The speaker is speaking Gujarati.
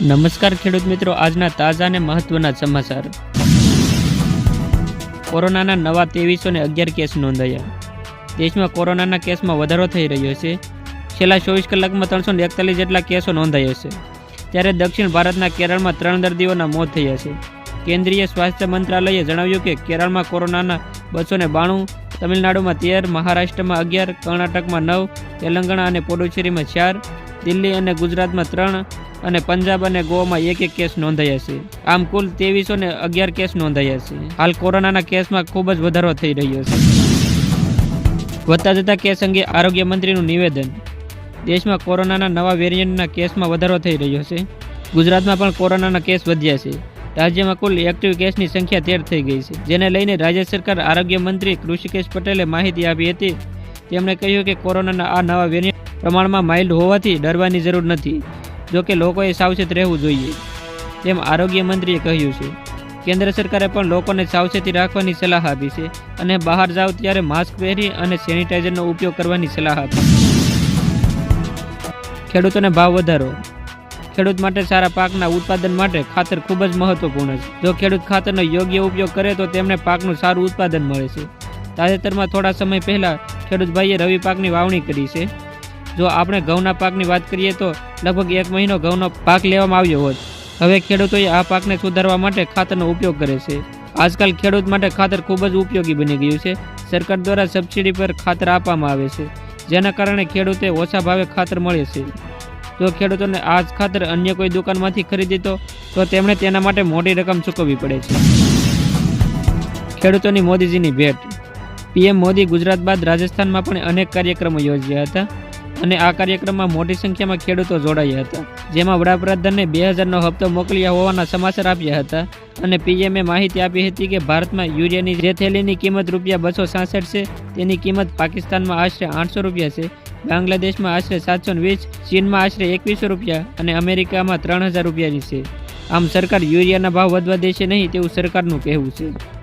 નમસ્કાર ખેડૂત મિત્રો, આજના તાજા અને મહત્વના સમાચાર. કોરોનાના નવા ત્રેવીસો ને અગિયાર કેસ નોંધાયા. દેશમાં કોરોનાના કેસમાં વધારો થઈ રહ્યો છે. છેલ્લા ચોવીસ કલાકમાં ત્રણસો એકતાલીસ જેટલા કેસો નોંધાયા છે. ત્યારે દક્ષિણ ભારતના કેરળમાં ત્રણ દર્દીઓના મોત થયા છે. કેન્દ્રીય સ્વાસ્થ્ય મંત્રાલયે જણાવ્યું કે કેરળમાં કોરોનાના બસો ને બાણું, તમિલનાડુમાં તેર, મહારાષ્ટ્રમાં અગિયાર, કર્ણાટકમાં નવ, તેલંગાણા અને પુડુચેરીમાં ચાર, દિલ્હી અને ગુજરાતમાં ત્રણ અને પંજાબ અને ગોવામાં એક એક કેસ નોંધાયા છે. આમ કુલ ત્રેવીસો ને અગિયાર કેસ નોંધાયા છે. હાલ કોરોનાના કેસમાં ખૂબ જ વધારો થઈ રહ્યો છે. વધતા જતા કેસ અંગે આરોગ્ય મંત્રીનું નિવેદન. દેશમાં કોરોનાના નવા વેરિયન્ટના કેસમાં વધારો થઈ રહ્યો છે. ગુજરાતમાં પણ કોરોનાના કેસ વધ્યા છે. રાજ્યમાં કુલ એક્ટિવ કેસની સંખ્યા તેર થઈ ગઈ છે. જેને લઈને રાજ્ય સરકાર આરોગ્ય મંત્રી કૃષિકેશ પટેલે માહિતી આપી હતી. તેમણે કહ્યું કે કોરોનાના આ નવા વેરિયન્ટ પ્રમાણમાં માઇલ્ડ હોવાથી ડરવાની જરૂર નથી. જો કે લોકોએ સાવચેત રહેવું જોઈએ. તેમ આરોગ્ય મંત્રીએ કહ્યું છે. કેન્દ્ર સરકારે પણ લોકોને સાવચેતી રાખવાની સલાહ આપી છે અને બહાર જાઓ ત્યારે માસ્ક પહેરી અને સેનિટાઈઝરનો ઉપયોગ કરવાની સલાહ આપી. ખેડૂતોને ભાવ વધારો. ખેડૂત માટે સારા પાકના ઉત્પાદન માટે ખાતર ખૂબ જ મહત્વપૂર્ણ છે. જો ખેડૂત ખાતરનો યોગ્ય ઉપયોગ કરે તો તેમને પાકનું સારું ઉત્પાદન મળે છે. તાજેતરમાં થોડા સમય પહેલાં ખેડૂતભાઈએ રવિ પાકની વાવણી કરી છે. જો આપણે ઘઉંના પાકની વાત કરીએ તો લગભગ એક મહિનો ઘઉંનો પાક લેવામાં આવ્યો હોત. હવે ખેડૂતોએ આ પાકને સુધારવા માટે ખાતરનો ઉપયોગ કરે છે. આજકાલ ખેડૂત માટે ખાતર ખૂબ જ ઉપયોગી બની ગયું છે. સરકાર દ્વારા સબસિડી પર ખાતર આપવામાં આવે છે, જેના કારણે ખેડૂતે ઓછા ભાવે ખાતર મળે છે. જો ખેડૂતોને આ ખાતર અન્ય કોઈ દુકાનમાંથી ખરીદી તો તેમણે તેના માટે મોટી રકમ ચૂકવવી પડે છે. ખેડૂતોની મોદીજીની ભેટ. પીએમ મોદી ગુજરાત બાદ રાજસ્થાનમાં પણ અનેક કાર્યક્રમો યોજ્યા હતા. અને આ કાર્યક્રમમાં મોટી સંખ્યામાં ખેડૂતો જોડાયા હતા. જેમાં વડાપ્રધાનને બે હજારનો હપ્તો મોકલ્યા હોવાના સમાચાર આપ્યા હતા અને પીએમએ માહિતી આપી હતી કે ભારતમાં યુરિયાની જે થેલીની કિંમત રૂપિયા બસો સાસઠ છે, તેની કિંમત પાકિસ્તાનમાં આશરે આઠસો રૂપિયા છે, બાંગ્લાદેશમાં આશરે સાતસો વીસ, ચીનમાં આશરે એકવીસો રૂપિયા અને અમેરિકામાં ત્રણ હજાર રૂપિયાની છે. આમ સરકાર યુરિયાના ભાવ વધવા દેશે નહીં તેવું સરકારનું કહેવું છે.